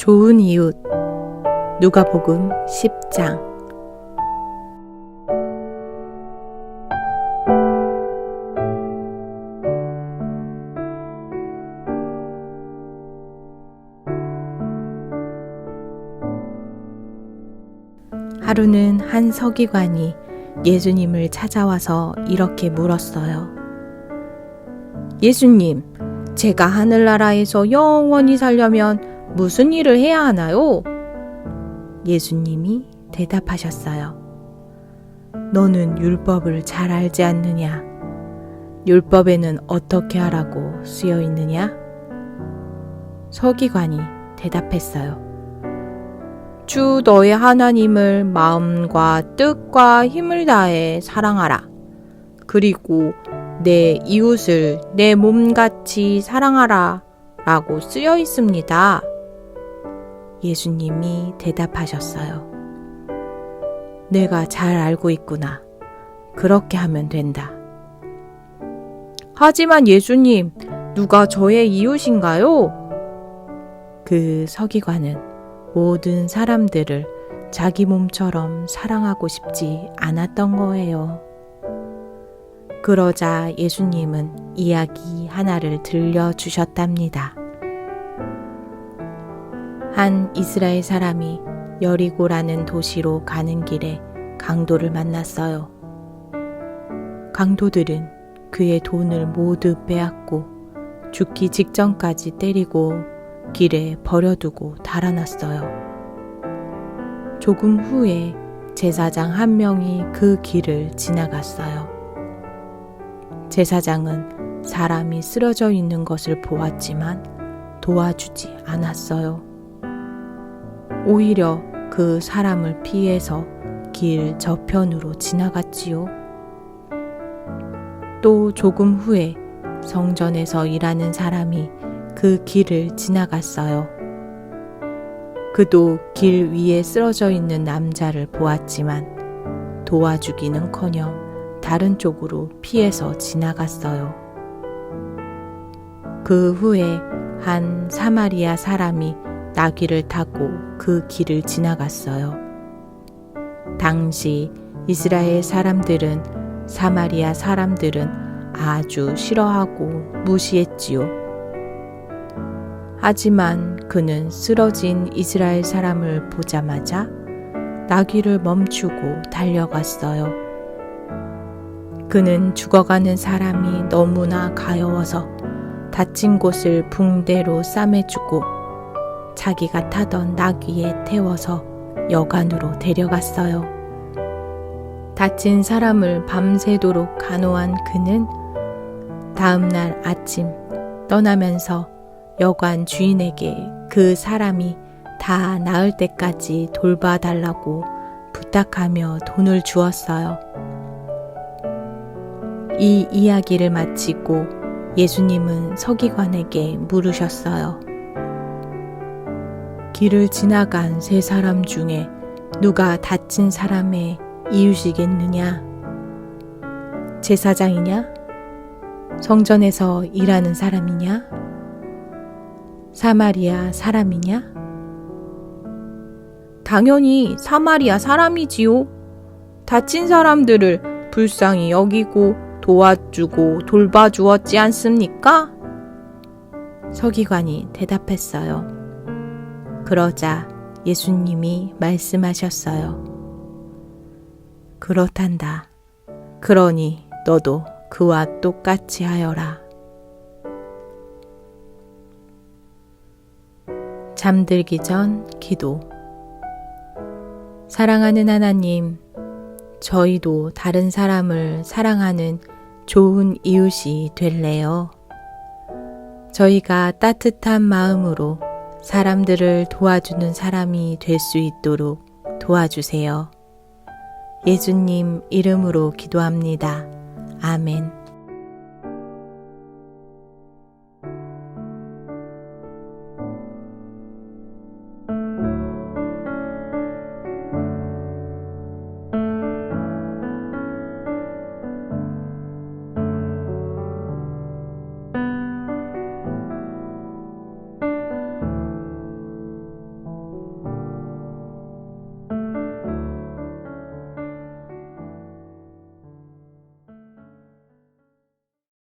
좋은 이웃 누가복음 10장 하루는 한 서기관이 예수님을 찾아와서 이렇게 물었어요. 예수님, 제가 하늘나라에서 영원히 살려면 무슨 일을 해야 하나요? 예수님이 대답하셨어요. 너는 율법을 잘 알지 않느냐? 율법에는 어떻게 하라고 쓰여 있느냐? 서기관이 대답했어요. 주 너의 하나님을 마음과 뜻과 힘을 다해 사랑하라. 그리고 내 이웃을 내 몸같이 사랑하라. 라고 쓰여 있습니다. 예수님이 대답하셨어요. 내가 잘 알고 있구나. 그렇게 하면 된다. 하지만 예수님, 누가 저의 이웃인가요? 그 서기관은 모든 사람들을 자기 몸처럼 사랑하고 싶지 않았던 거예요. 그러자 예수님은 이야기 하나를 들려주셨답니다. 한 이스라엘 사람이 여리고라는 도시로 가는 길에 강도를 만났어요. 강도들은 그의 돈을 모두 빼앗고 죽기 직전까지 때리고 길에 버려두고 달아났어요. 조금 후에 제사장 한 명이 그 길을 지나갔어요. 제사장은 사람이 쓰러져 있는 것을 보았지만 도와주지 않았어요. 오히려 그 사람을 피해서 길 저편으로 지나갔지요. 또 조금 후에 성전에서 일하는 사람이 그 길을 지나갔어요. 그도 길 위에 쓰러져 있는 남자를 보았지만 도와주기는 커녕 다른 쪽으로 피해서 지나갔어요. 그 후에 한 사마리아 사람이 나귀를 타고 그 길을 지나갔어요. 당시 이스라엘 사람들은 사마리아 사람들은 아주 싫어하고 무시했지요. 하지만 그는 쓰러진 이스라엘 사람을 보자마자 나귀를 멈추고 달려갔어요. 그는 죽어가는 사람이 너무나 가여워서 다친 곳을 붕대로 싸매주고 자기가 타던 나귀에 태워서 여관으로 데려갔어요. 다친 사람을 밤새도록 간호한 그는 다음날 아침 떠나면서 여관 주인에게 그 사람이 다 나을 때까지 돌봐달라고 부탁하며 돈을 주었어요. 이 이야기를 마치고 예수님은 서기관에게 물으셨어요. 길을 지나간 세 사람 중에 누가 다친 사람의 이웃이겠느냐? 제사장이냐? 성전에서 일하는 사람이냐? 사마리아 사람이냐? 당연히 사마리아 사람이지요. 다친 사람들을 불쌍히 여기고 도와주고 돌봐주었지 않습니까? 서기관이 대답했어요. 그러자 예수님이 말씀하셨어요. 그렇단다. 그러니 너도 그와 똑같이 하여라. 잠들기 전 기도. 사랑하는 하나님, 저희도 다른 사람을 사랑하는 좋은 이웃이 될래요. 저희가 따뜻한 마음으로 사람들을 도와주는 사람이 될 수 있도록 도와주세요. 예수님 이름으로 기도합니다. 아멘.